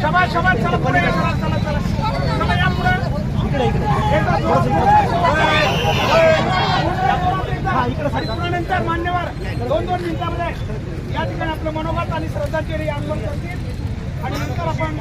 शबा शबा चला पुढे चला चला चला नंतर मान्यवर दोन दोन मिनिटामध्ये या ठिकाणी आपलं मनोगत आणि श्रद्धांजली आंदोलन करतील आणि नंतर आपण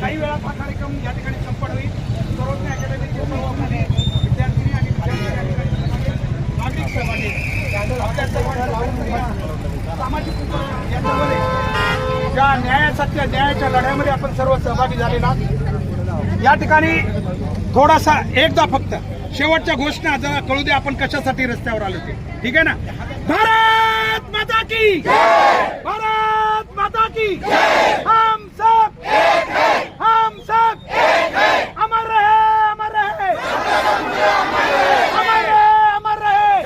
काही वेळा हा कार्यक्रम या ठिकाणी संपन्न होईल. सर्वज्ञ अकॅडमीचे सर्व विद्यार्थी आणि विद्यार्थी नागरिक सहभागी आहेत. सामाजिक याच्यामध्ये ज्या न्यायासाठी न्यायाच्या लढ्यामध्ये आपण सर्व सहभागी झालेला आहोत. या ठिकाणी थोडासा एकदा फक्त शेवटच्या घोषणा जरा कळू दे आपण कशासाठी रस्त्यावर आलो ते ठीक आहे ना भारत माता की भारत माता की हम सब हम सब अमर रहे अमर रहे अमर रहे अमर रहे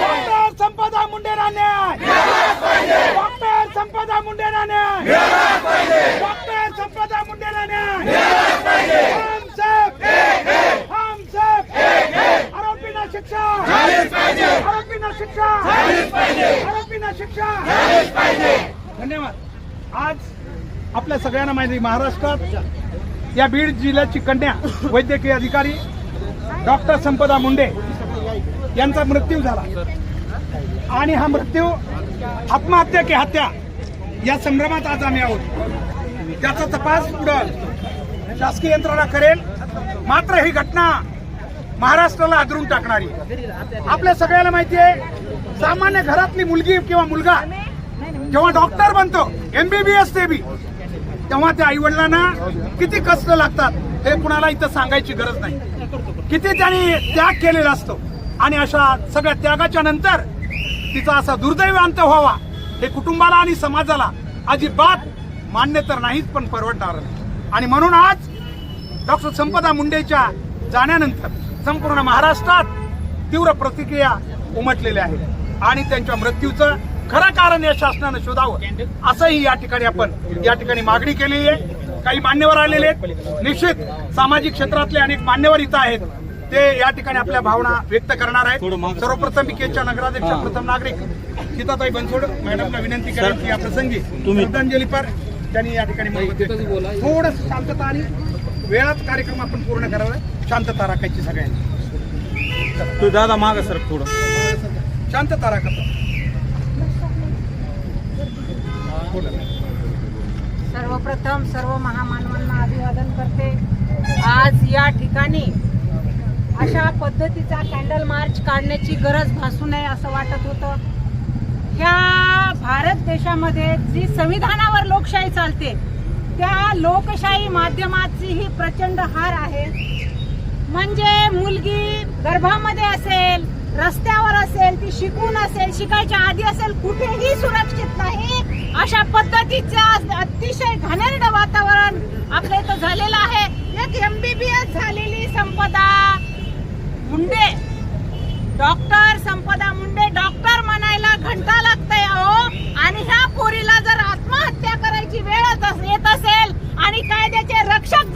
डॉक्टर संपदा मुंडेला न्याय डॉक्टर संपदा मुंडेला न्याय. डॉक्टर संपदा मुंडेला न्याय. हम सब. हम सब. आरोपींना शिक्षा. आरोपींना शिक्षा. आरोपींना शिक्षा. धन्यवाद. आज आपल्या सगळ्यांना माहिती आहे, महाराष्ट्रात या बीड जिल्ह्याची कन्या वैद्यकीय अधिकारी डॉक्टर संपदा मुंडे यांचा मृत्यू झाला. आणि हा मृत्यू आत्महत्या की हत्या या संभ्रमात आज आम्ही आहोत. त्याचा तपास पुढं शासकीय यंत्रणा करेल. मात्र ही घटना महाराष्ट्राला आदरून टाकणारी. आपल्या सगळ्याला माहिती आहे सामान्य घरातली मुलगी किंवा मुलगा जेव्हा डॉक्टर बनतो एमबीबीएस ते बी तेव्हा त्या आईवडिलांना किती कष्ट लागतात हे कुणाला इथं सांगायची गरज नाही. किती त्यांनी त्याग केलेला असतो. आणि अशा सगळ्या त्यागाच्या नंतर तिचा असा दुर्दैव अंत व्हावा. हे कुटुंबाला आणि समाजाला अजिबात मान्य तर नाहीच पण परवडणार नाही. आणि म्हणून आज डॉक्टर संपदा मुंडेच्या जाण्यानंतर संपूर्ण महाराष्ट्रात तीव्र प्रतिक्रिया उमटलेल्या आहेत आणि त्यांच्या मृत्यूचं खरं कारण या शासनानं शोधावं असंही या ठिकाणी आपण या ठिकाणी मागणी केलेली आहे. काही मान्यवर आलेले आहेत. निश्चित सामाजिक क्षेत्रातले अनेक मान्यवर इथं आहेत. ते या ठिकाणी आपल्या भावना व्यक्त करणार आहेत. सर्वप्रथम केच्या नगराध्यक्ष प्रथम नागरिक सीताताई बनसोड मॅडमला विनंती करेन की या प्रसंगी श्रद्धांजली पर त्यांनी या ठिकाणी थोडस शांतता आणि वेळात कार्यक्रम आपण पूर्ण करावा. शांतता राखायची सगळ्यांनी. तू दादा माग सर थोडं. शांतता राखत सर्वप्रथम सर्व महामानवांना अशा पद्धतीचा कॅन्डल मार्च काढण्याची गरज भासू नये असं वाटत होतं. ह्या भारत देशामध्ये जी संविधानावर लोकशाही चालते त्या लोकशाही माध्यमाची ही प्रचंड हार आहे. म्हणजे मुलगी गर्भामध्ये असेल रस्त्यावर असेल ती शिकून असेल शिकायच्या आधी असेल कुठेही सुरक्षित नाही अशा पद्धतीचं अतिशय घाणेरडं वातावरण आपल्या इथं झालेलं आहे. एक एमबीबीएस झालेली संपदा मुंडे. डॉक्टर संपदा मुंडे डॉक्टर म्हणायला घंटा लागते अहो. आणि ह्या पोरीला जर आत्महत्या करायची वेळच अस- येत असेल आणि कायद्याचे रक्षक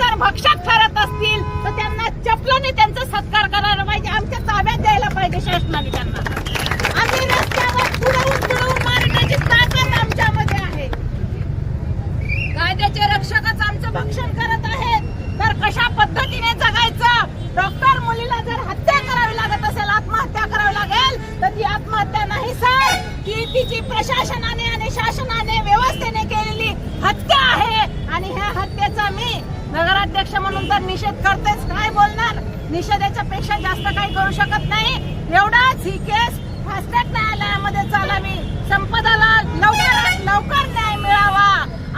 शासनाने केलेली हत्या आहे. आणि ह्या हत्येचा मी नगराध्यक्ष म्हणून तर निषेध करतेच काय बोलणार? निषेधाच्या पेक्षा जास्त काही करू शकत नाही. एवढाच ही केस फास्ट ट्रॅक न्यायालयामध्ये चालावी. संपदाला लवकरात लवकर न्याय मिळावा.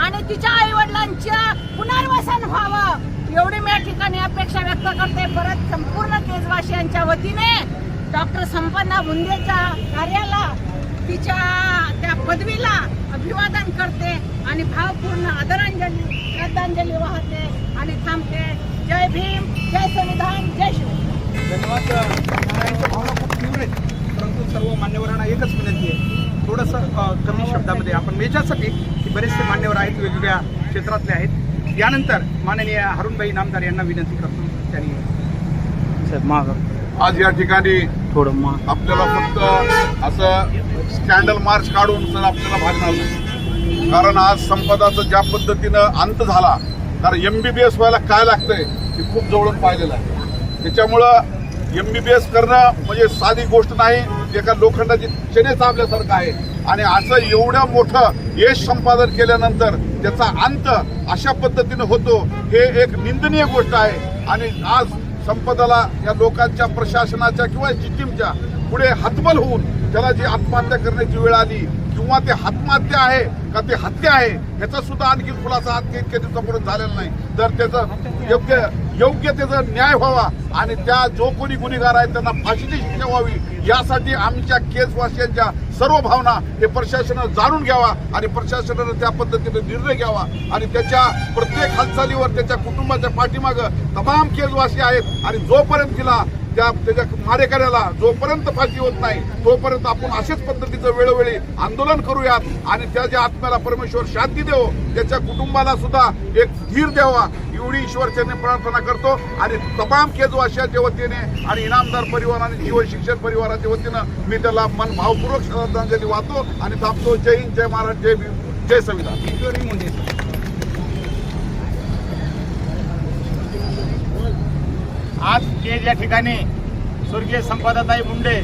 आणि तिच्या आई वडिलांच्या पुनर्वसन व्हावं. एवढी मी या ठिकाणी अपेक्षा व्यक्त करते. परत संपूर्ण केजवासियांच्या वतीने डॉक्टर संपन्ना मुंदेच्या कार्याला तिच्या त्या पदवीला अभिवादन करते आणि भावपूर्ण आदरांजली श्रद्धांजली वाहते आणि थांबते. जय भीम जय संविधान जय शिव धन्यवाद नारायणच्या भावना खूप तीव्र आहेत. परंतु सर्व मान्यवरांना एकच विनंती आहे. थोडंसं कमी शब्दामध्ये आपण याच्यासाठी की बरेचसे मान्यवर आहेत वेगवेगळ्या क्षेत्रातले आहेत. यानंतर माननीय हरुणभाई नामदार यांना विनंती करतो. त्यांनी आज या ठिकाणी थोडं माग. आपल्याला फक्त असं स्कॅन्डल मार्च काढून तर आपल्याला भागणार कारण आज संपदाचं ज्या पद्धतीनं अंत झाला कारण एम बी बी एस व्हायला काय लागतंय हे खूप जवळून पाहिलेलं आहे. त्याच्यामुळं एम बी बी एस करणं म्हणजे साधी गोष्ट नाही एका लोखंडाची चेने चाबल्यासारखं आहे. आणि असं एवढं मोठं यश संपादन केल्यानंतर त्याचा अंत अशा पद्धतीनं होतो हे एक निंदनीय गोष्ट आहे. आणि आज संपदाला या लोकांच्या प्रशासनाच्या किंवा सिस्टीमच्या पुढे हतबल होऊन त्याला जी आत्महत्या करण्याची वेळ आली किंवा ते आत्महत्या आहे का ते हत्या आहे ह्याचा सुद्धा आणखी खुलासा आज इतक्या दिवसापर्यंत झालेला नाही. तर त्याचं योग्य योग्य त्याचा न्याय व्हावा आणि त्या जो कोणी गुन्हेगार आहेत त्यांना फाशीची शिक्षा व्हावी यासाठी आमच्या केसवासियांच्या सर्व भावना हे प्रशासनानं जाणून घ्यावा आणि प्रशासनानं त्या पद्धतीने निर्णय घ्यावा आणि त्याच्या प्रत्येक हालचालीवर त्याच्या कुटुंबाच्या पाठीमागं तमाम केसवासी आहेत आणि जोपर्यंत तिला त्या त्याच्या मारेकऱ्याला जोपर्यंत फाशी होत नाही तोपर्यंत आपण अशाच पद्धतीचं वेळोवेळी आंदोलन करूयात आणि त्याच्या आत्म्याला परमेश्वर शांती देव त्याच्या कुटुंबाला सुद्धा एक धीर द्यावा एवढी ईश्वरच्याने प्रार्थना करतो. आणि तमाम केजवाशाच्या वतीने आणि इनामदार परिवार आणि जीवन शिक्षण परिवाराच्या वतीनं मी त्याला मन भावपूर्वक श्रद्धांजली वाहतो आणि थांबतो. जय हिंद जय महाराज जय जय संविधान. आज केज या ठिकाणी स्वर्गीय संपादाताई मुंडे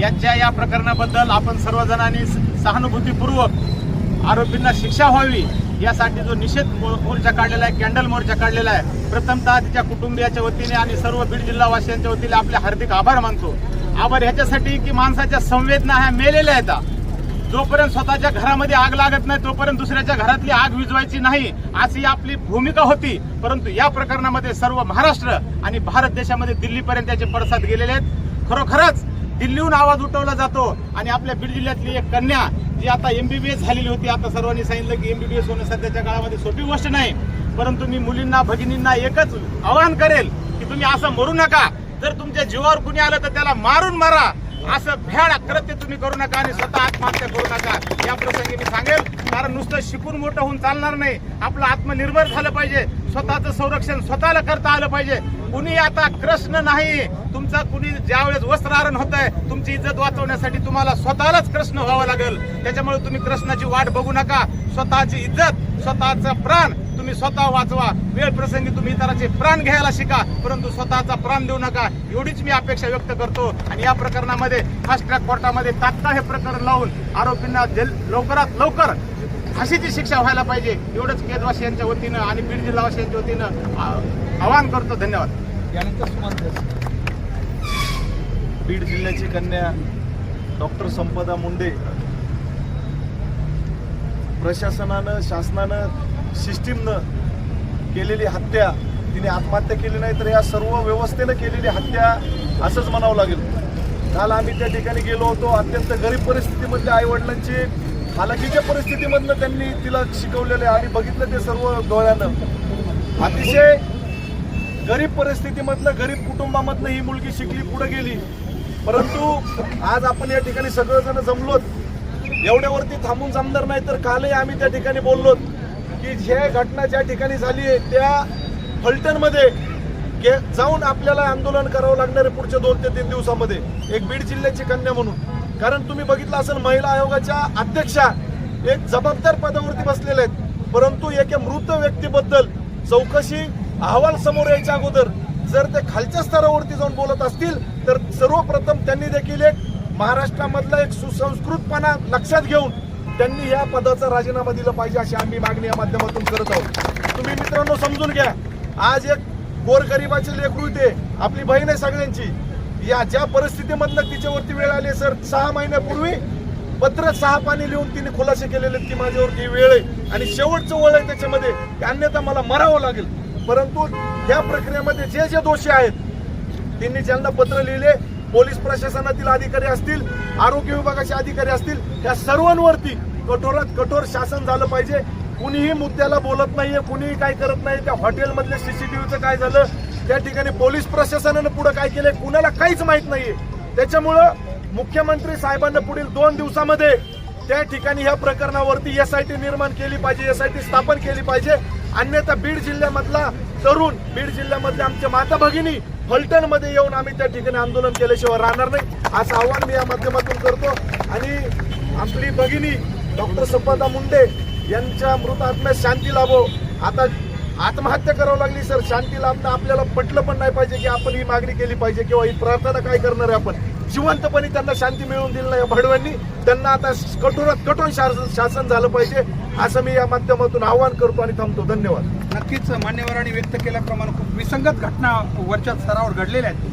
यांच्या या प्रकरणाबद्दल आपण सर्वजणांनी सहानुभूतीपूर्वक आरोपींना शिक्षा व्हावी यासाठी जो निषेध मोर्चा काढलेला आहे कॅन्डल मोर्चा काढलेला आहे प्रथमतः तिच्या कुटुंबियाच्या वतीने आणि सर्व बीड जिल्हावासियांच्या वतीने आपले हार्दिक आभार मानतो. आभार ह्याच्यासाठी की माणसाच्या संवेदना ह्या मेलेल्या आहेत. जोपर्यंत स्वतःच्या घरामध्ये आग लागत नाही तोपर्यंत दुसऱ्याच्या घरातली आग विझवायची नाही अशी आपली भूमिका होती. परंतु या प्रकरणामध्ये सर्व महाराष्ट्र आणि भारत देशामध्ये दिल्लीपर्यंत त्याचे पडसाद गेलेले आहेत. खरोखरच दिल्लीहून आवाज उठवला जातो आणि आपल्या बीड जिल्ह्यातली एक कन्या जी आता एमबीबीएस झालेली होती आता सर्वांनी सांगितलं की एमबीबीएस होणं सध्याच्या काळामध्ये सोपी गोष्ट नाही. परंतु मी मुलींना भगिनींना एकच आवाहन करेल की तुम्ही असं मरू नका. जर तुमच्या जीवावर कुणी आलं तर त्याला मारून मारा. असं भ्याड कृत्य तुम्ही करू नका आणि स्वतः आत्महत्या करू नका. या प्रसंगी मी सांगेल कारण नुसतं शिकून मोठं होऊन चालणार नाही. आपलं आत्मनिर्भर झालं पाहिजे. स्वतःचं संरक्षण स्वतःला करता आलं पाहिजे. कुणी आता कृष्ण नाही तुमचा कुणी ज्यावेळेस वस्त्रारण होत आहे तुमची इज्जत वाचवण्यासाठी तुम्हाला स्वतःलाच कृष्ण व्हावं लागेल. त्याच्यामुळे तुम्ही कृष्णाची वाट बघू नका. स्वतःची इज्जत स्वतःचा प्राण तुम्ही स्वतः वाचवा. वेळ प्रसंगी तुम्ही इतरांचे प्राण घ्यायला शिका परंतु स्वतःचा प्राण देऊ नका. एवढीच मी अपेक्षा व्यक्त करतो. आणि या प्रकरणामध्ये फास्ट ट्रॅक कोर्टामध्ये तात्काळ हे प्रकरण लावून आरोपींना जल लवकरात लवकर फाशीची शिक्षा व्हायला पाहिजे एवढंच केजवासी यांच्या वतीनं आणि बीड जिल्हावासियांच्या वतीनं आवाहन करतो धन्यवाद. बीड जिल्ह्याची कन्या डॉक्टर संपदा मुंडे. प्रशासनानं शासनानं सिस्टीमनं केलेली हत्या तिने आत्महत्या केली नाही तर या सर्व व्यवस्थेनं केलेली हत्या असंच म्हणावं लागेल. काल आम्ही त्या ठिकाणी गेलो होतो अत्यंत गरीब परिस्थितीमधल्या आई वडिलांची हालाकीच्या परिस्थितीमधनं त्यांनी तिला शिकवलेलं आहे आणि बघितलं ते सर्व डोळ्यानं अतिशय गरीब परिस्थितीमधनं गरीब कुटुंबामधनं ही मुलगी शिकली पुढे गेली. परंतु आज आपण या ठिकाणी सगळेजण जमलोत. एवढ्यावरती थांबून जमणार नाही तर कालही आम्ही त्या ठिकाणी बोललोत की जे घटना ज्या ठिकाणी झाली आहे त्या फलटणमध्ये गे- जाऊन आपल्याला आंदोलन करावं लागणार आहे पुढच्या दोन ते तीन दिवसामध्ये. एक बीड जिल्ह्याची कन्या म्हणून. कारण तुम्ही बघितलं असेल महिला आयोगाच्या अध्यक्षा एक जबाबदार पदावरती बसलेले आहेत. परंतु एका मृत व्यक्तीबद्दल चौकशी अहवाल समोर यायच्या अगोदर जर ते खालच्या स्तरावरती जाऊन बोलत असतील तर सर्वप्रथम त्यांनी देखील एक महाराष्ट्रामधला एक सुसंस्कृतपणा लक्षात घेऊन त्यांनी या पदाचा राजीनामा दिला पाहिजे अशी आम्ही मागणी या माध्यमातून करत आहोत. तुम्ही मित्रांनो समजून घ्या आज एक गोरगरिबाचे लेकरू ते आपली बहीण आहे सगळ्यांची. या ज्या परिस्थितीमधनं तिच्यावरती वेळ आली सर सहा महिन्यापूर्वी पत्र सहा पाणी लिहून तिने खुलासे केलेले की माझ्यावरती वेळ आहे. आणि शेवटचं वळ आहे त्याच्यामध्ये अन्यथा मला मरावं लागेल. परंतु या प्रक्रियेमध्ये जे जे दोषी आहेत त्यांनी ज्यांना पत्र लिहिले पोलीस प्रशासनातील अधिकारी असतील आरोग्य विभागाचे अधिकारी असतील या सर्वांवरती कठोरात कठोर शासन झालं पाहिजे. कुणीही मुद्द्याला बोलत नाहीये कुणीही काय करत नाही. त्या हॉटेलमधले सीसीटीव्हीचं काय झालं? त्या ठिकाणी पोलीस प्रशासनानं पुढे काय केलंय? कुणाला काहीच माहीत नाहीये. त्याच्यामुळं मुख्यमंत्री साहेबांना पुढील दोन दिवसामध्ये त्या ठिकाणी ह्या प्रकरणावरती एस आय टी निर्माण केली पाहिजे एस आय टी स्थापन केली पाहिजे. अन्यथा बीड जिल्ह्यामधला तरुण बीड जिल्ह्यामधल्या आमच्या माता भगिनी फलटणमध्ये येऊन आम्ही त्या ठिकाणी आंदोलन केल्याशिवाय राहणार नाही. असं आव्हान मी या माध्यमातून करतो. आणि आपली भगिनी डॉक्टर संपदा मुंडे यांच्या मृत आत्म्यास शांती लाभो. आता आत्महत्या करावं लागली सर. शांती लाभणं आपल्याला पटलं पण नाही पाहिजे की आपण ही मागणी केली पाहिजे किंवा ही प्रार्थना काय करणार आहे आपण. जिवंतपणे त्यांना शांती मिळवून दिली नाही भडव्यांनी. त्यांना आता कठोरात कठोर शासन शासन झालं पाहिजे असं मी या माध्यमातून आवाहन करतो आणि थांबतो. धन्यवाद. नक्कीच मान्यवरांनी व्यक्त केल्याप्रमाणे खूप विसंगत घटना वरच्या स्तरावर घडलेल्या आहेत.